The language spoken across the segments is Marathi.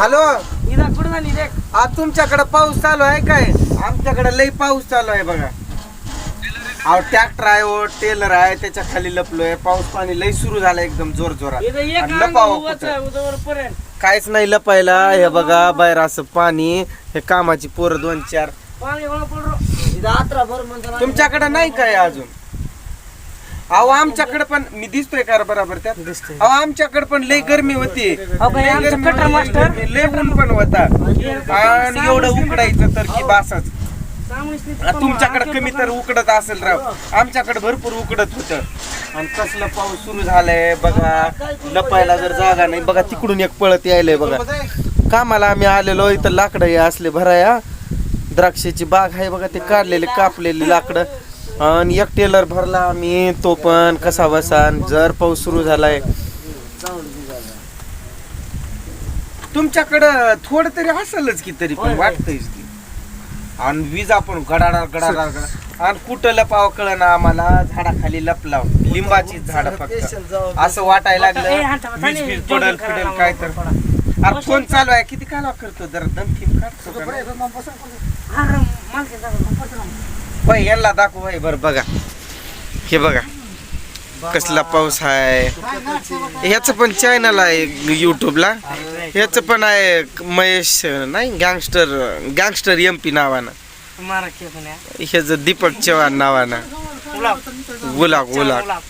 हॅलो? इथं कुठं झाली रे? आज तुमच्याकडे पाऊस चालू आहे काय? आमच्याकडे लई पाऊस चालू आहे बघा. अहो ट्रॅक्टर आहे ओ टेलर आहे त्याच्याखाली लपलोय. पाऊस पाणी लई सुरू झालं एकदम जोर जोरात इथं एक आणि अंग लपावं उभंच कुठं? आहे, उद्यावर पर्यंत काहीच नाही लपायला हे बघा बाहेर असं पाणी हे कामाची पोरं दोन चार. पाणी गोळा पडलो इथं आत्रा भर म्हणतो तुमच्याकडे नाही काय अजून? अहो आमच्याकडे पण मी दिसतोय का बरोबर त्यात? अहो आमच्याकडे पण लई गरमी होती. अहो, बाई, लई आमचं गरमी कटर होती, मास्टर. लई ऊन पण होता. आणि एवढं उकडायचं तर की बासच. तुमच्याकडे कमी तर उकडत असेल राव. आमच्याकडे भरपूर उकडत होत. आणि कसलं पाऊस सुरू झालाय बघा. लपायला जर जागा नाही बघा तिकडून एक पळत यायलंय बघा. कामाला आम्ही आलेलो इथं लाकडं हे असले भराया. द्राक्षाची बाग आहे बघा ते काढलेले कापलेली लाकडं. आणि एक टेलर भरला आम्ही तो पण कसा बसा जर पाऊस सुरू झालाय. तुमच्याकडं थोडं तरी असेलच की तरी पण. वाटतंयच की. आणि वीज आपण गडाडा गडाडा गडा आणि कुठं लपावं कळ ना आम्हाला झाडाखाली लपलाव. लिंबाची झाड फक्त. असं वाटायला लागलं वीज बीज पडल पडेल काय तर. अरे फोन चालू आहे किती काला करतो? जरा दम थीम काढतो होय यांना दाखव होय बरं बघा. हे बघा कसला पाऊस आहे ह्याचं पण चॅनल आहे युट्यूबला ह्याचं पण आहे महेश नाही गँगस्टर गँगस्टर एम पी नावानं. पण. ह्याचं दीपक चव्हाण नावानं. गुलाब. गुलाब गुलाब. गुलाब.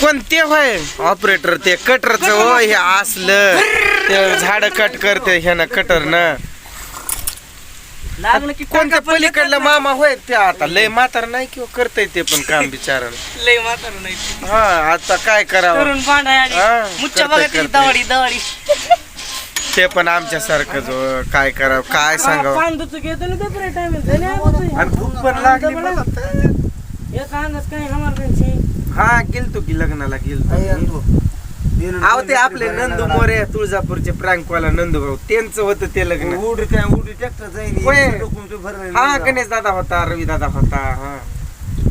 कोणते होय? ऑपरेटर ते कटरचं हो हे असलं. ते झाड कट करते ह्यानं कटरनं लागलं की कोणत्या टाका पण पलीकडलं मामा होय ते आता? लय म्हातार नाही किंवा करतय ते पण काम बिचारण लय म्हातारं नाही. हा आता काय करावं? तरुण हा, बघा ती करतंय. दवाडी दवाडी. ते पण आमच्या सारखंच हो. काय करावं काय सांगावं? दुचू घेतो ना आणि भूक पण लागली मला. अंदाज काय हमार त्यांची? हा गेलतो की लग्नाला गेलतो अहो ते आपले नंदू मोरे तुळजापूरचे प्रांकवाला नंदू भाऊ. त्यांचं होतं ते लग्न. होय. हा गणेश दादा होता रवी दादा होता हा.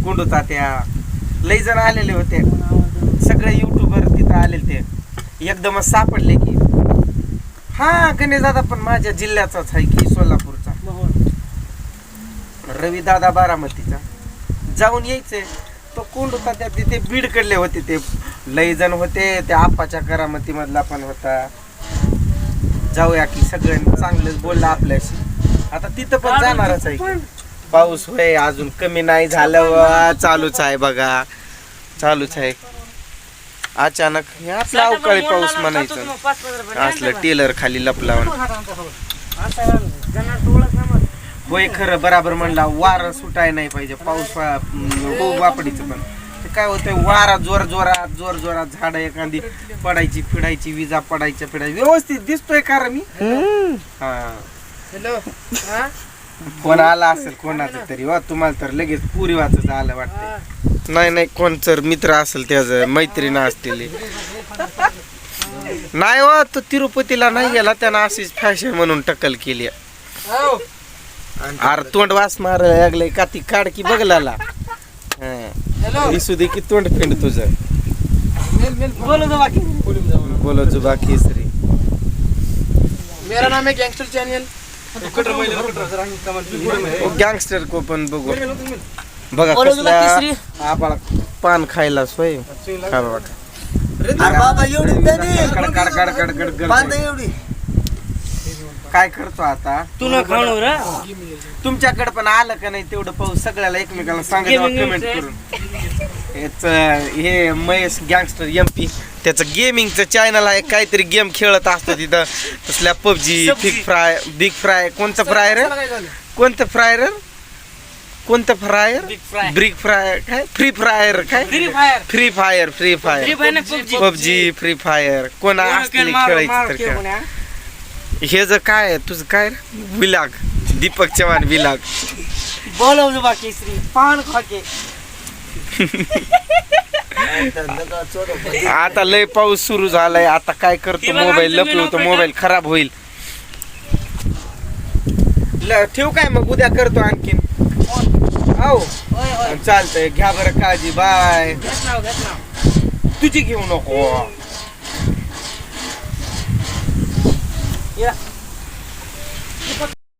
कुंडू तात्या. लई जण आलेले होते. सगळे युट्यूबर तिथं आलेले ते. एकदमच सापडले की. हा गणेश दादा पण माझ्या जिल्ह्याचाच आहे की सोलापूरचा. रवी दादा बारामतीचा. जाऊन यायचे. तो कोंड होता त्या तिथे बीड कडले होते ते. लई जण होते त्या आप्पाच्या करामती मधला पण होता. जाऊया की सगळ्यांनी चांगलंच बोललं आपल्याशी. आता तिथं पण जाणारच आहे. पाऊस होय अजून कमी नाही झालं व चालूच आहे बघा. चालूच आहे. अचानक हे आपला अवकाळी पाऊस म्हणायचं. असलं टेलर खाली लपलावून होय खरं बराबर म्हणला वारा सुटाय नाही पाहिजे पाऊस वापडीचं पण. काय होतंय? वारा जोर जोरात जोर जोरात झाड एखादी पडायची फिडायची विजा पडायच्या फिडायची व्यवस्थित दिसतोय का रे मी? हा. हॅलो. कोण आला असेल कोणाचं तरी? वा तुम्हाला तर लगेच पुरी वाचत आलं वाटतंय. नाही नाही कोण तर मित्र असेल त्याच मैत्रीण असतील. नाही वा तो तिरुपतीला नाही गेला त्यानं अशीच फॅशन म्हणून टक्कल केली. अरे तोंड वास मारायला लागलंय का ती काढ की बघलाला. दिसू दे की तोंड फिंड तुझं? बोलो तो बाकी. केसरी मेरा नाम है गैंगस्टर चैनल गँगस्टर को पण बघू. बघा कसला पान खायला सोय. खा बघा. बाबा एवढी कड कड कड कड कड कड बांधा एवढी काय करतो आता? तू न खाणं रे तुमच्याकडे पण आलं का नाही तेवढं पाऊस सगळ्याला एकमेकाला Gaming कमेंट. करून. याच हे महेश गँगस्टर एम पी त्याचं गेमिंगचं चॅनल आहे काहीतरी गेम खेळत असतो तिथं. तसल्या PUBG. Big fry big fry कोणतं फ्रायर कोणतं फ्रायर कोणतं fryer Big Fry. Big fry काय? फ्री फ्रायर काय? Free fire free fire PUBG free fire कोण असतील खेळायचं तर. हे जर काय आहे, तुझं काय रे? विलाग. दीपक चव्हाण विलाग. बोलो जुबा केसरी. पान खाके. आता लय पाऊस सुरू झालाय. आता काय करतो? मोबाईल लपलो तर मोबाईल खराब होईल. ल- ठेवू काय मग? उद्या करतो आणखीन. हो होय होय. चालतंय. घ्या बरं काळजी. बाय. घेत नाव घेत नाव. तुझी घेऊ नको. Yeah.